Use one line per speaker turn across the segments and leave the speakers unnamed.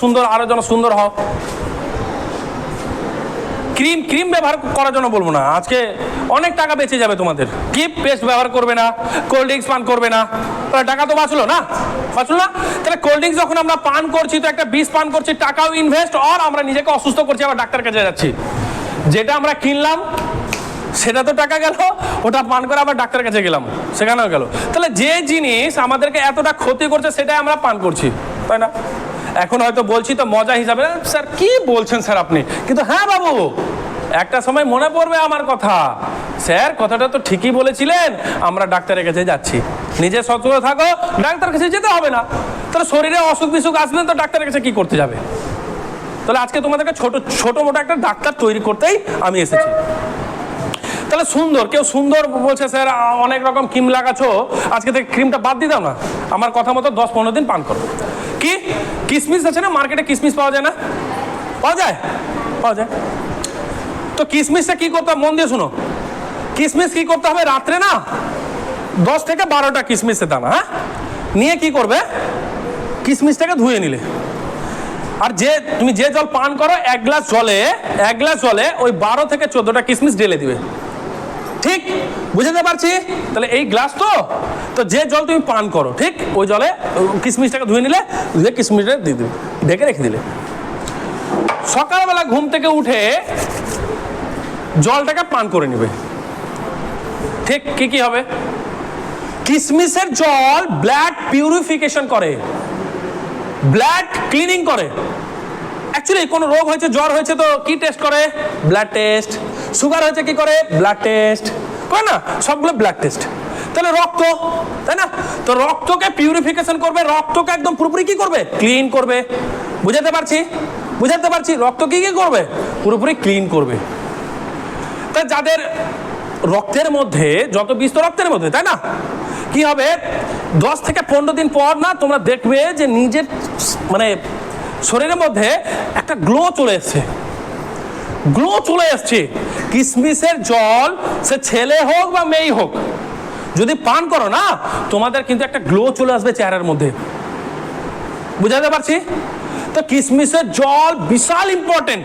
সুন্দর, আরও যেন সুন্দর হও। ক্রিম ক্রিম ব্যবহার করার জন্য বলব না। আজকে অনেক টাকা বেঁচে যাবে তোমাদের। কি পেস্ট ব্যবহার করবে না, কোল্ড ড্রিঙ্কস পান করবে না। তাহলে টাকা তো বাঁচলো না? বাঁচলো না? তাহলে কোল্ড ড্রিঙ্কস যখন আমরা পান করছি, তো একটা বিষ পান করছি, টাকাও ইনভেস্ট আর আমরা নিজেকে অসুস্থ করছি, আবার ডাক্তার কাছে যাচ্ছি। যেটা আমরা কিনলাম, সেটা তো টাকা গেল, ওটা পান করে আবার ডাক্তারের কাছে গেলাম, সেখানেও গেল। তাহলে যে জিনিস আমাদেরকে এতটা ক্ষতি করছে, সেটাই আমরা পান করছি, তাই না? এখন হয়তো বলছি তো মজা হিসাবে, স্যার কি বলছেন স্যার আপনি? কিন্তু হ্যাঁ বাবু, একটা সময় মনে পড়বে আমার কথা। স্যার, কথাটা তো ঠিকই বলেছিলেন, আমরা ডাক্তারের কাছে যাচ্ছি। নিজে সচেতন থাকো, ডাক্তারের কাছে যেতে হবে না। তাহলে শরীরে অসুখ বিসুখ আসলে তো ডাক্তারের কাছে কি করতে যাবে? তাহলে আজকে তোমাদেরকে ছোট ছোট মোটো একটা ডাক্তার তৈরি করতেই আমি এসেছি। তাহলে সুন্দর, কেউ সুন্দর বলছে, স্যার, অনেক রকম ক্রিম লাগাছো আজকে থেকে ক্রিমটা বাদ দাও না। আমার কথা মতো দশ পনেরো দিন পান করো। কি? কিসমিস আছে না? মার্কেটে কিসমিস পাওয়া যায় না? পাওয়া যায়? পাওয়া যায়। তো কিসমিসটা কি করতে হবে? মন দিয়ে শুনো। কিসমিস কি করতে হবে? রাত্রে না, দশ থেকে বারোটা কিসমিসের দানা হ্যাঁ? নিয়ে কি করবে? কিসমিসটাকে ধুয়ে নিলে। আর যে, তুমি যে জল পান করো, এক গ্লাস জলে, এক গ্লাস জলে ওই বারো থেকে চোদ্দটা কিসমিস ঢেলে দিবে। ঠিক? বুঝাতে পারছি? তাহলে এই গ্লাস তো? তো যে জল তুমি পান করো, ঠিক? ওই জলে ওই কিসমিসটাকে ধুয়ে নিলে, ধুয়ে কিসমিসটা দিয়ে দিবে। ঢেকে রেখে দিলে। সকালবেলা ঘুম থেকে উঠে জলটাকে পান করে নেবে। ঠিক? কি কি হবে? কিশমিশের জল ব্লাড পিউরিফিকেশন করে। ব্লাড ক্লিনিং করে। অ্যাকচুয়ালি কোনো রোগ হয়েছে, জ্বর হয়েছে, তো কি টেস্ট করে? Blood test. সুগার হয়েছে কি করে? ব্লাড টেস্ট করে না? সবগুলো ব্লাড টেস্ট তাহলে রক্ত, তাই না? তো রক্তকে পিউরিফিকেশন করবে, রক্তকে একদম পুরোপুরি কি করবে? ক্লিন করবে। বুঝাতে পারছি? বুঝাতে পারছি? রক্ত কি কি করবে? পুরোপুরি ক্লিন করবে। তা যাদের রক্তের মধ্যে, যত বিষ তো রক্তের মধ্যে, তাই না? কি হবে? দশ থেকে পনেরো দিন পর না তোমরা দেখবে যে নিজের মানে শরীরের মধ্যে একটা গ্লো চলে এসছে। গ্লো চলে এসছে। কিসমিসের জল, সে ছেলে হোক বা মেয়ে হোক, যদি পান করো না, তোমাদের কিন্তু একটা গ্লো চলে আসবে চেহারার মধ্যে। বুঝাতে পারছি? তো কিসমিসের জল বিশাল ইম্পর্টেন্ট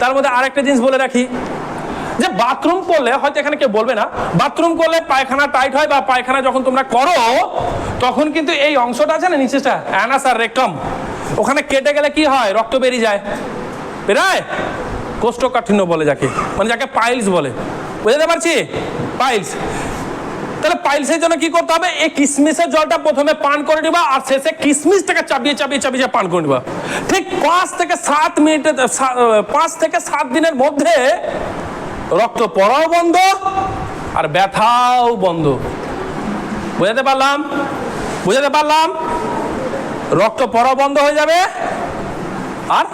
তার মধ্যে আরেকটা জিনিস বলে রাখি, যে বাথরুম করলে, হয়তো এখানে কেউ বলবে না বাথরুম করলে পায়খানা টাইট হয় বা পায়খানা যখন তোমরা করো, তখন কিন্তু এই অংশটা আছে না নিচেটা অ্যানাস আর ওখানে কেটে গেলে কি হয়? রক্ত বেরিয়ে যায়। বেরায়? কোষ্ঠকাঠিন্য বলে যাকে মানে যাকে পাইলস বলে। বুঝাতে পারছি? পাইলস। তাহলে পাইলসের জন্য কি করতে হবে? এই কিসমিসের জলটা প্রথমে পান করে নিবা আর শেষে কিসমিসটাকে চাপিয়ে চাপিয়ে চাবিয়ে পান করে নিবা। ঠিক পাঁচ থেকে সাত মিনিটে পাঁচ থেকে সাত দিনের মধ্যে রক্ত পড়াও বন্ধ আর ব্যথাও বন্ধ। বুঝাতে পারলাম? বুঝাতে পারলাম? রক্ত পড়াও বন্ধ হয়ে যাবে আর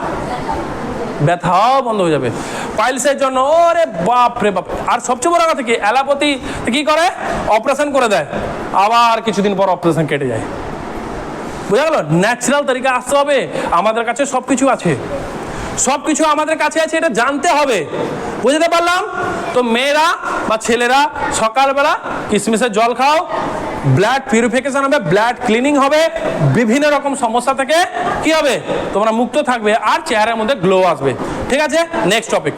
ব্যথাও বন্ধ হয়ে যাবে। পাইলসের জন্য, ওরে বাপ রে বাপ। আর সবচেয়ে বড় কথা কি অ্যালাপতি কি করে? অপারেশন করে দেয়। আবার কিছুদিন পর অপারেশন কেটে যায়। বোঝা গেল? ন্যাচারাল তরিকা আসতে হবে। আমাদের কাছে সব কিছু আছে। সব কিছু আমাদের কাছে আছে, এটা জানতে হবে। বুঝতে পারলাম? তো মেয়েরা বা ছেলেরা, সকালবেলা কিসমিসের জল খাও ব্লাড পিউরিফিকেশন হবে ব্লাড ক্লিনিং হবে, বিভিন্ন রকম সমস্যা থেকে কি হবে? তোমরা মুক্ত থাকবে আর চেহারার মধ্যে গ্লো আসবে। ঠিক আছে? Next topic